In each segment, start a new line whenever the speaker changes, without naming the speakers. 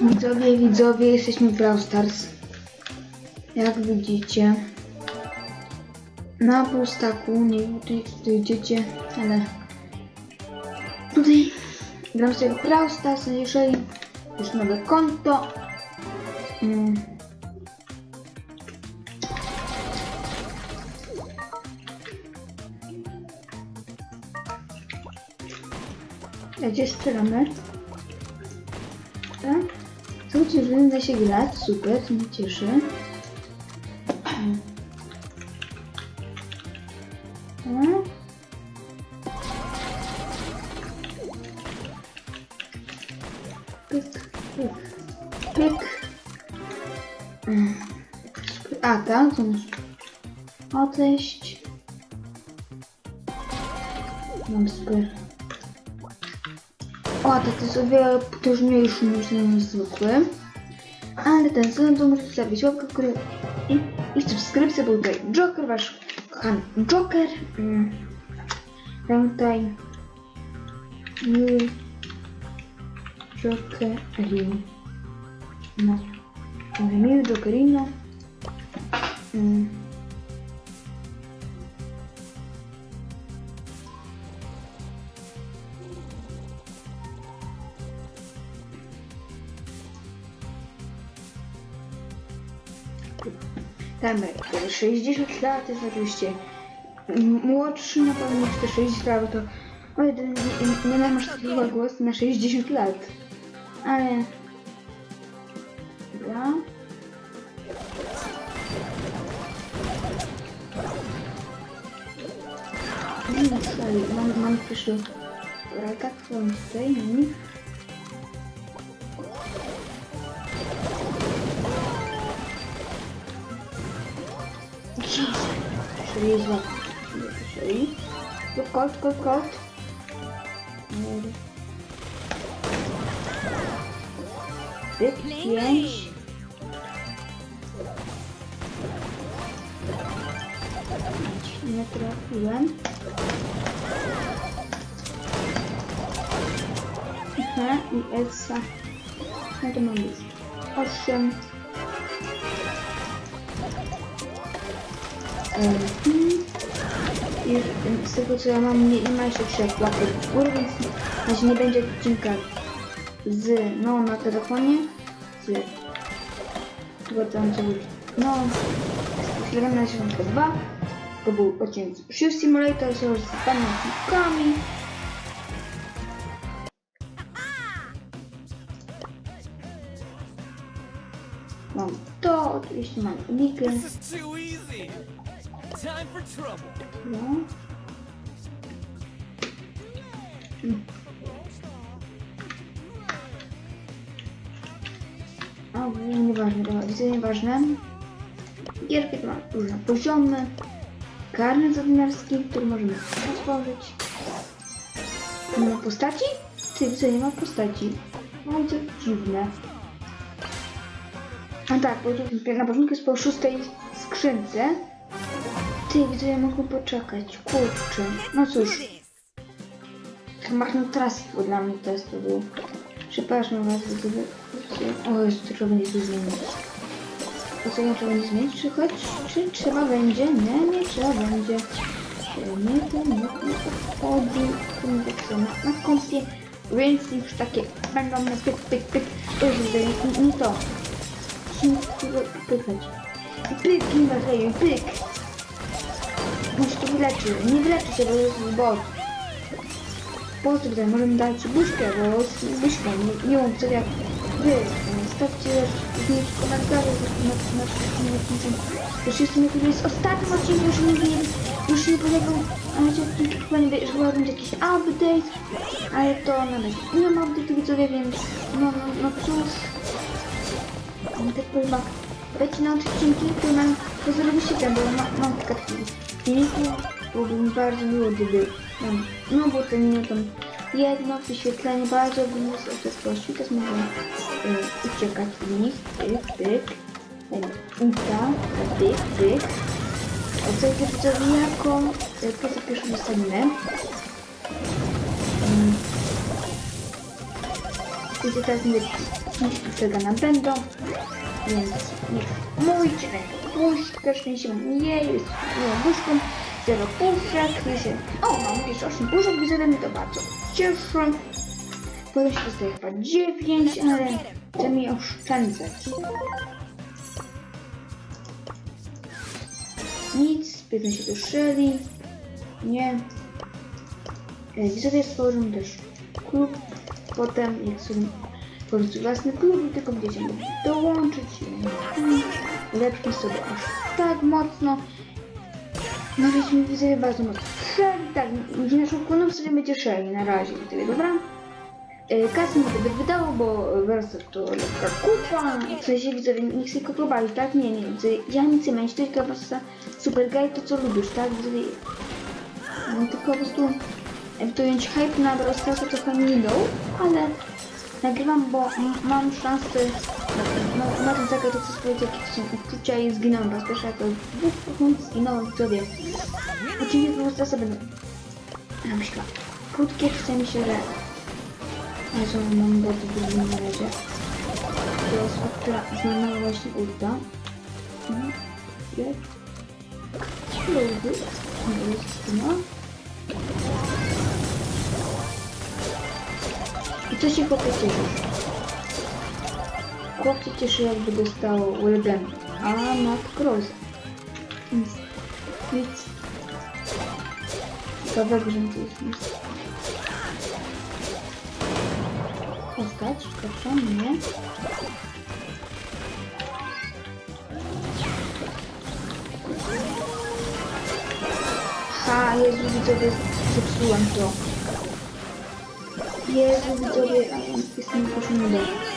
Widzowie, widzowie, jesteśmy w Brawl Stars. Jak widzicie. Na pustaku, nie wiem czy tutaj idziecie, ale tutaj gram sobie w Brawl Stars, a jeżeli już nowe konto. Mm. A Gdzie strzelamy? Co cieszy, da się grać, super, to mnie cieszy. Pyk, pyk, pyk. A, tak, to muszę odejść. Mam super. O, a to jest o wiele potężniejszy niż zwykły. Ale ten sezon to możecie zostawić łapkę i, i subskrypcję, bo tutaj Joker, wasz kochany Joker. Mm. Tam tutaj miły Jokerin. No. Miły Jokerino. Mm. Temek 60 lat jest oczywiście młodszy na pewno niż te 60 lat, to o jeden nie, nie masz takiego głosu na 60 lat. Ale dobra. Nie no, sorry, mam, mam przyszły raka, którą tutaj na nich. Czyli zła. Czyli. Tu kot, kot, kot. Pyk, pięć. Nie trafiłem. Aha, i Elsa. No to mam już. I z tego co ja mam, nie, nie ma jeszcze trzech łapek w górę, więc na razie nie będzie odcinka z, no na telefonie, z, chyba tam co no, z tylko dwa, to był odcinek z Shoe Simulator, z z pamiętnikami. Mam to, oczywiście mam Ligę.
Time for trouble.
No. Nieważne, dobra, widzę nieważne. Gierki to mam różne poziomy. Karnet ordynarski, który możemy otworzyć. Nie ma postaci? Ty, widzę, nie ma postaci. No, to dziwne. A tak, na początku jest po szóstej skrzynce. Ty, widzę, ja mogę poczekać. Kurczę. No cóż. To marnotrawstwo dla mnie to jest to było. Przepraszam was, gdyby... O, to trzeba będzie tu zmienić. To co, nie trzeba będzie zmienić? Czy choć... Czy trzeba będzie? Nie, nie trzeba będzie. Nie, to nie, nie obchodzi. To nie tak samo. Na kompie. Więc już takie będą na pyk, pyk, pyk. To już nie, nie to. Musimy pytać. Pyk, nie ma pyk. Może to wyleczy. Nie wyleczy się, bo jest bot. Po co tutaj możemy dać buźkę, bo buźką nie, nie wiem co jak wy. Stawcie również w komentarzu na odcinku. Już jestem jak jest ostatnim odcinku, już nie wiem, już nie polegał, ale chyba nie że chyba będzie jakiś update, ale to nawet nie ma update'u widzowie, więc no, no, no cóż. No tak powiem, leci na odcinki, które mam, to zrobicie ten, bo mam, mam tylko taki filmiki, byłoby mi bardzo miło, gdyby, no, bo to nie tam jedno wyświetlenie bardzo by z objętości, to mogą y, uciekać. W nich, pyk, pyk, uta, pyk, pyk. Jest widzowie, jako, y, poza pierwszą mm, Widzę teraz nie tego nam będą, więc niech mój czy się nie jest miło buźką, zero puszek, wiecie, o mam jeszcze 8 puszek, widzę, mnie to bardzo cieszy. Potem się dostaje chyba 9, ale chcę mi oszczędzać. Nic, powiedzmy się doszyli. Nie. E, Widzowie stworzą też klub. Potem, jak sobie tworzyć własny klub, tylko będziecie dołączyć. Lepszy sobie aż tak mocno. No więc mi widzowie bardzo mocno szeli. Tak, gdzie naszą kloną sobie będzie szeli na razie. Widzowie, dobra? E, Kasy nie będę wydało, bo wyrasta to lekka kupa. W sensie widzowie, nie chcę kupowali, tak? Nie, nie, widzowie, ja nic nie mam, tylko po prostu super guy, to co lubisz, tak? Widzowie, no, tylko po prostu ewentualnie hype na Starsa trochę minął, ale nagrywam, bo mam szansę na, na, ten zagrać, to co powiedzieć, jakie są uczucia i zginąłem raz pierwszy, jako dwóch sekund zginąłem widzowie. Oczywiście Brawl Starsa będą na przykład krótkie, chce mi się, że Jezu, mam bardzo dużo na razie. To osoba, która znalazła właśnie ulta. Jak? Ludy. Nie jest chyba. I co się chłopie? Chłop się cieszy jakby dostał legendę, a Matt Cross. Nic. Nic. Ciekawego, że to jest nic. Postać, proszę, nie. Ha, Jezu, widzowie, zepsułem to. Jezu, widzowie, jestem poszumny. Jezu,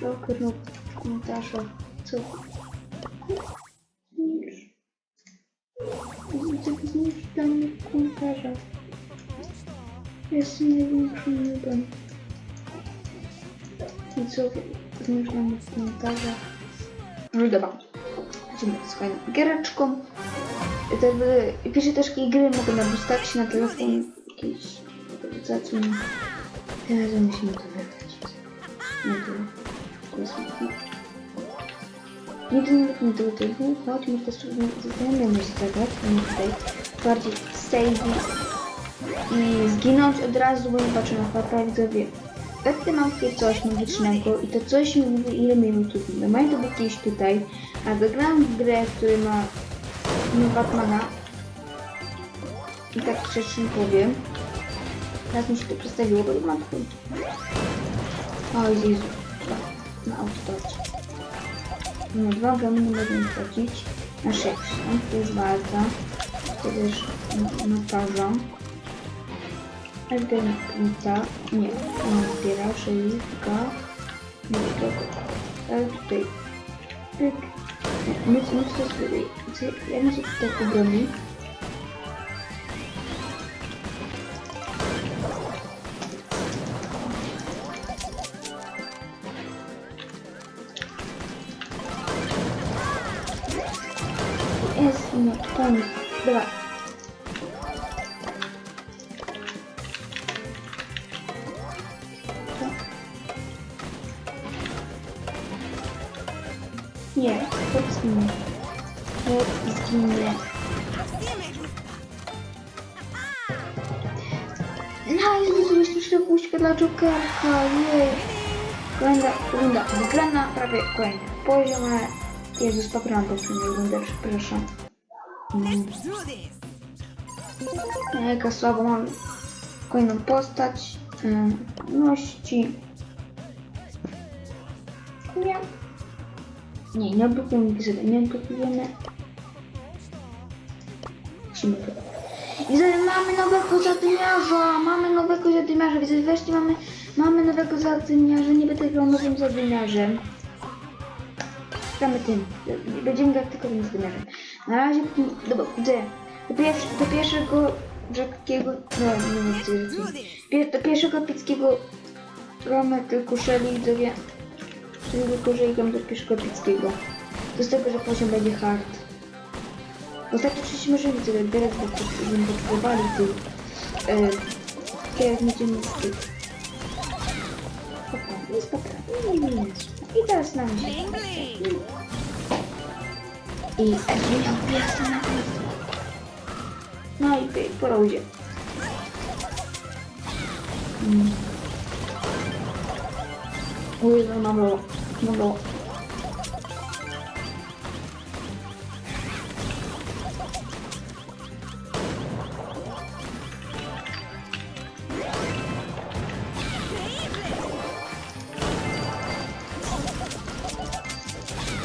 W komentarzach. Co? Znicz. Znicz, znicz dla mnie w komentarzach. Jestem największym nudem. I co zmyślam w komentarzach? No dobra. Lecimy z fajną giereczką. I też takie gry mogę na Bustaxie, na telefon, jakieś aktualizacje. Teraz musimy to wygrać. Nie było. Nigdy nie lubimy tego typu, choć my też znajomymi się a nie tutaj. Bardziej savey i zginąć od razu, bo nie patrzę na papa, widzowie. Wtedy mam takie coś magicznego i to coś mi mówi, ile minut tu minę. Mają to być gdzieś tutaj, a zagrałam w grę, który ma no Batmana. I tak szczerze nie powiem. Teraz mi się to przedstawiło, bo mam twój. O Jezu. Na autodocie. No dwa gamy nie będę wchodzić. Na 6. To jest walka. To też naparza. Eldenita. Nie. Nie zbiera. Szejka. Nie tego. Ale tutaj. Pyk. My co tutaj. Ja muszę tutaj obronić. No. Dobra. Co? Nie, to zginie. To zginie. No, jest jeszcze puśćka dla Jokerka, jej. Kolejna runda wygrana, prawie kolejny poziom, ale Jezus, poprałam poprzednią rundę, przepraszam. Mm. Jaka słabo mam kolejną postać. Mm, Ności. Nie. Nie, nie odblokujemy gry, nie odblokujemy. Musimy. Widzę, mamy nowego zadymiarza, mamy nowego zadymiarza, widzę, wreszcie mamy, mamy nowego zadymiarza, nie będę grał nowym zadymiarzem. Gramy tym, będziemy grać tylko tym zadymiarzem. Na razie, dobra, widzę, do, pierwszy, do pierwszego rzadkiego, no nie wiem, do pierwszego epickiego gramy tylko Shelly, widzowie, tylko że gram do pierwszego epickiego. To z tego, że poziom będzie hard. Ostatnio przecież może widzę odbierać, bo będziemy potrzebowali tych e, jak będziemy z tych poprawnie, jest poprawnie, nie, nie, nie. I teraz nam się i Edwin odbija na pewno. No i po- po rodzie. Mm. Oj, no mam lo, mam lo.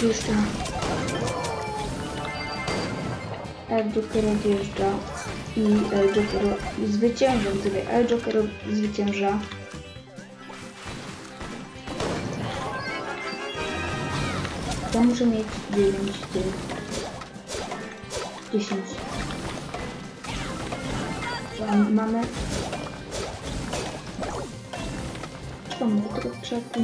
Już tam. El Joker odjeżdża i El Joker zwycięża, gdyby El Joker zwycięża. Ja muszę mieć 9 tych. 10. Tam mamy. Czemu tego krzaku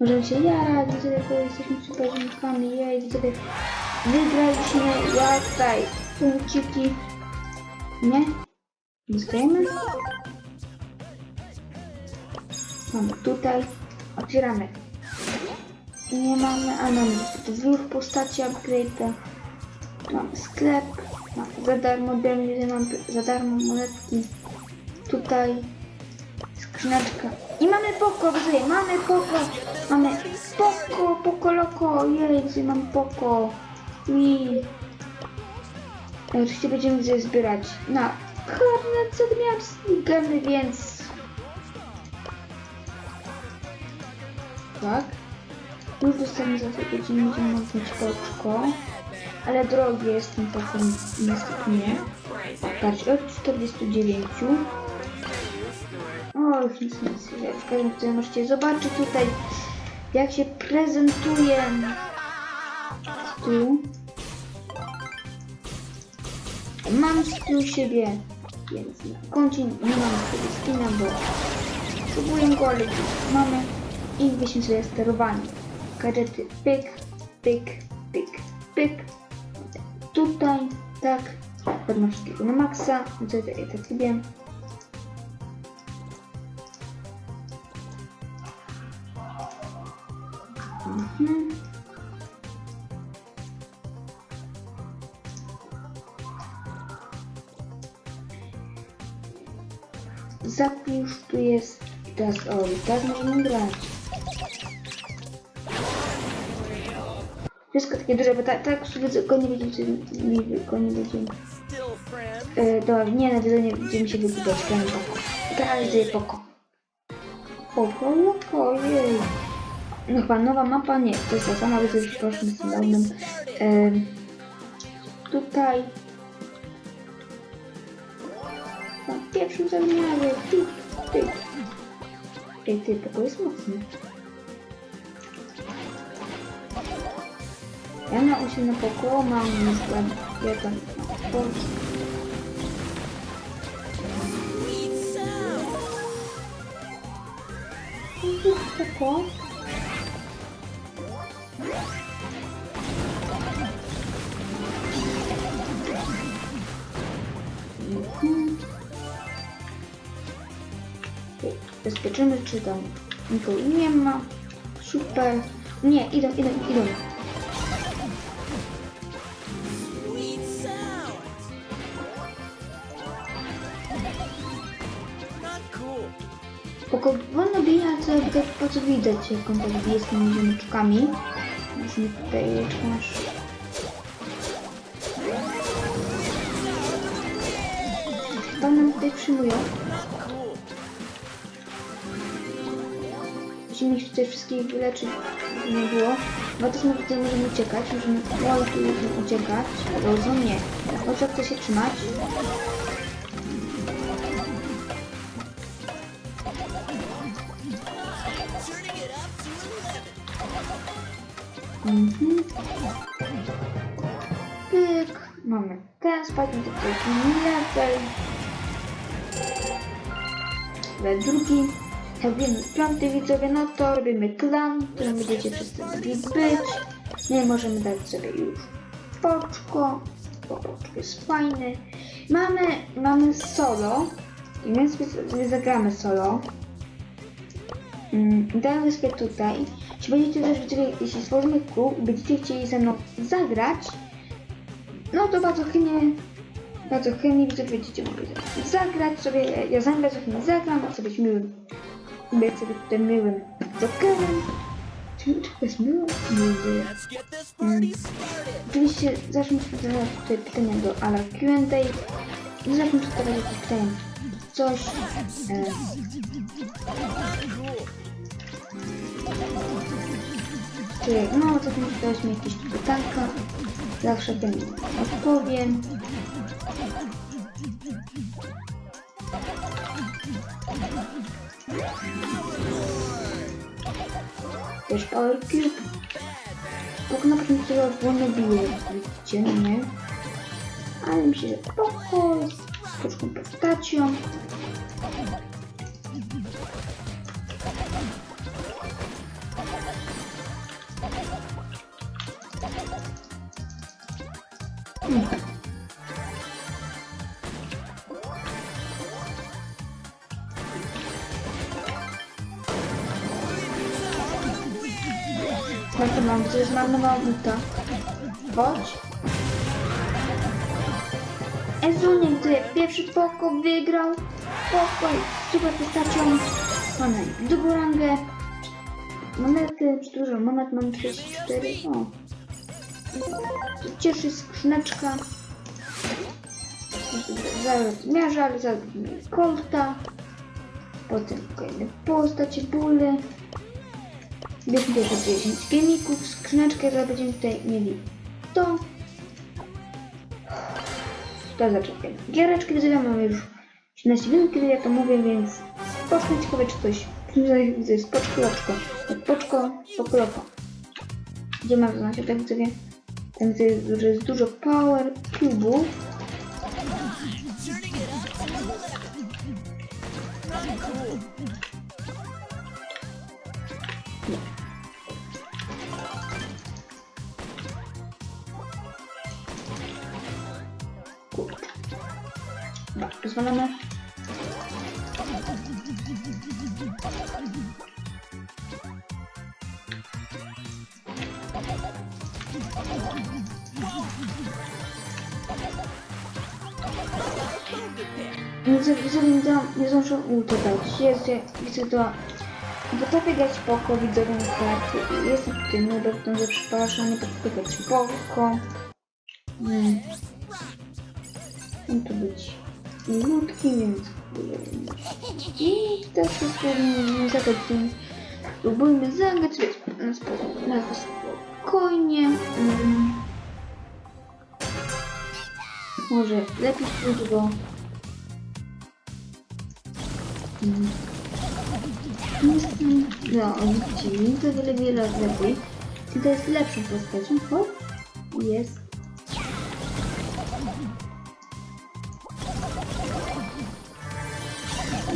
Możemy się jarać, widzę, bo jesteśmy superziomkami, jej, widzę, wygraliśmy, ja tutaj, punkciki, nie? Dostajemy? Mamy tutaj, otwieramy. Nie mamy, a mamy dwóch postaci upgrade'a. Mamy sklep, mamy za darmo, bieramy, mamy za darmo monetki. Tutaj skrzyneczka. I mamy poko, widzę, mamy poko, mamy poko, poko loko, jej, mam poko. I oczywiście będziemy gdzieś zbierać na karnet zadmiarski gemy, więc tak. Już dostaniemy za to godzinę, będziemy mieć poczko. Ale drogi jest ten pokój niestety nie. Patrz, od 49. Nic. W każdym razie możecie zobaczyć tutaj, jak się prezentuje. Tu. Mam skill siebie, więc na koncie nie mam sobie skina, bo próbuję go, ale mamy i weźmy sobie sterowanie. Gadżety pyk, pyk, pyk, pyk. Tutaj, tak. Podam wszystkiego na maksa, co ja tak lubię. Mhm. Zapisz, tu jest teraz, o, teraz możemy grać. Wszystko takie duże, bo tak, tak go nie będziemy, nie, go nie będziemy. E, dobra, nie, na wiedzenie będziemy się wykupiać, gramy poko. Dzieje poko. Poko, loko, jej. No chyba nowa mapa, nie, to jest ta sama, to już poszliśmy z tym dawnym. Em, tutaj. Na pierwszym zamiarze, ty, ty. Ej, ty, poko jest mocny. Ja na 8 na poko mam skład, ja tam,
sound.
poko. Bezpieczymy, czy tam nikogo nie ma. Super. Nie, idą, idą, idą.
Sweet sound. Not cool.
Poko wolno bija, co tak po co widać, jak on tak bije z tymi ziomeczkami. Musimy tutaj jeszcze nasz... Chyba nam tutaj przyjmują. Ich tutaj wszystkich wyleczyć, nie było. Bo też my tutaj możemy uciekać, możemy możemy uciekać. Rozumiem, nie. Bo co chce się trzymać? Mhm. Pyk. Mamy ten spadnie, level. Level drugi. Robimy piąty widzowie, no to robimy klan, w którym będziecie wszyscy mogli być. Nie możemy dać sobie już poczko, bo poczko jest fajny. Mamy, mamy solo, i więc zagramy solo. Mm, Dajmy sobie tutaj. Jeśli będziecie też chcieli, jeśli stworzymy i będziecie chcieli ze mną zagrać, no to bardzo chętnie, bardzo chętnie widzę, będziecie mogli zagrać sobie. Ja, ja sam bardzo chętnie zagram, chcę być sobie tutaj miłym jokerem. Czy to.
Let's get this party started.
Oczywiście zacznę zadawać tutaj pytania do ala Q&A i zacznę zadawać jakieś pytania. Coś. E, czy, no, zacznę zadawać mi jakieś pytanka. Zawsze ten odpowiem. Też Power Cube. Tak na początku tego wolno jak widzicie, nie? Ale myślę, że spoko, jest z troszkę postacią. Marnowa buta. Chodź. Ezunie, który pierwszy poko wygrał. Poko jest super postacią. Mamy drugą rangę. Monety, czy dużo monet mam 34. O. Cieszy skrzyneczka. Zaraz miarza, ale zaraz kolta. Potem kolejne postacie, bóle. Bierzmy tylko 10 gemików, skrzyneczkę, że będziemy tutaj mieli to. To zaczepię. Giereczki widzę, mamy już 17 minut, kiedy ja to mówię, więc spocznę ciekawe, czy coś widzę jest poczkoloczko. Poczko, pokoloko. Gdzie mam znaczy tak widzę, tam widzę, że jest dużo power cube'ów. Dobra, pozwalamy. Widzę, widzę, widzę, nie zdążę ulta dać. Jest, widzę to... Potrafię grać spoko, widzę ten karty. Jestem tutaj nubek, to przepraszam, nie potrafię grać spoko. Hmm. Muszę być minutki, więc i też spróbujmy zagrać. Spróbujmy zagrać na spo- na spokojnie. Mm. Może lepiej spróbuj go. Jestem, no, widzicie, to wiele, wiele lepiej. Czy to jest lepszą postacią? O, jest.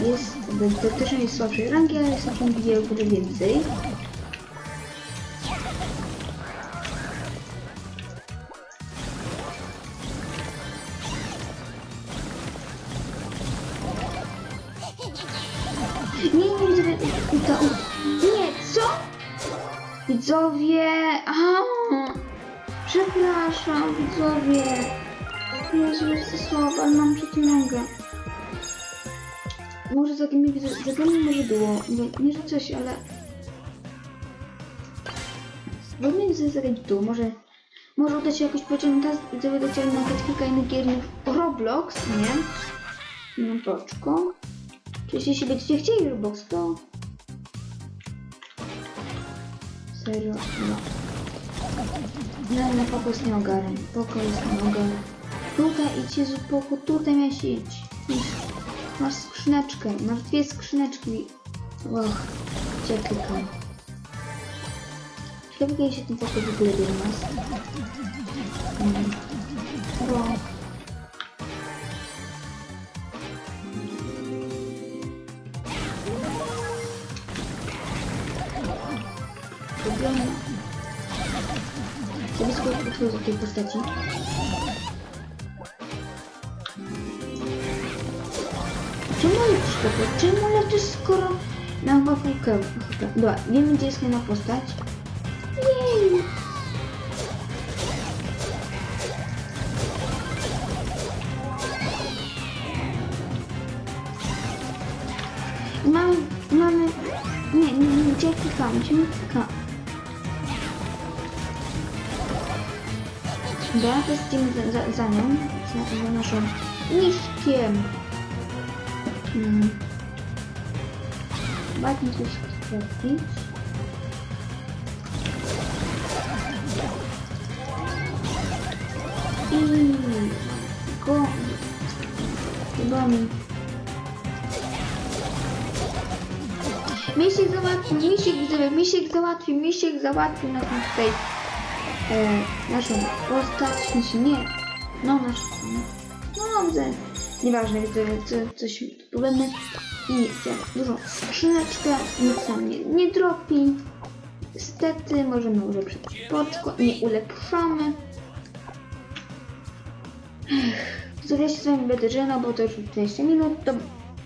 Jest, to też jest słabszej rangi, ale taką bije o wiele więcej. Nie, nie, widzowie, to, nie, co? Widzowie, a, przepraszam, widzowie. Jezu, jest słaba, ale mam rangę. Może zagramy, zagramy może było, bo nie że coś, ale... Powinien sobie zagrać tu, może... Może uda się jakoś pociągnąć, dociągnę na kilka innych gier Roblox, nie? No poczko. Czy jeśli będziecie chcieli Roblox, to... serio, no. No, na poko jest nie ogarem. Poko jest nie ogarem. Tutaj idź, Jezu, poko, tutaj miałeś iść. Masz skrzyneczkę, masz dwie skrzyneczki. Och, gdzie klikam? Kiedy się ten poko w ogóle nas. Mm. Bo... Robione. Sobie podchodzę do tej postaci. To? Czemu leczysz skoro mam wapnikę? Dobra, wiemy gdzie jest na postać. Jej! Mamy, mamy... Nie, nie, nie, gdzie klikamy? Gdzie my klikamy? Dobra, to idziemy za, za, za nią, za, za naszą miszkiem. Hmm. Ładnie coś sprawdzić. I go... Chyba mi... Misiek załatwił, misiek widzowie, misiek załatwił, misiek załatwił na tym tutaj e, naszą postać, nie, no naszą, no dobrze, nieważne, widzowie, co, coś powiemy. I wziąłem dużą skrzyneczkę, nic nam nie, nie dropi, niestety możemy ulepszyć podkład, nie ulepszamy, Widzowie, się z wami będę żegnał, bo to już 20 minut, to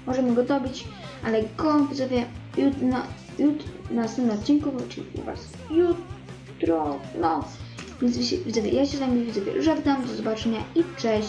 możemy go dobić, ale go widzowie jutro jutro, na następnym odcinku, czyli u was jutro, no, więc widzowie, ja się z wami widzowie żegnam, do zobaczenia i cześć.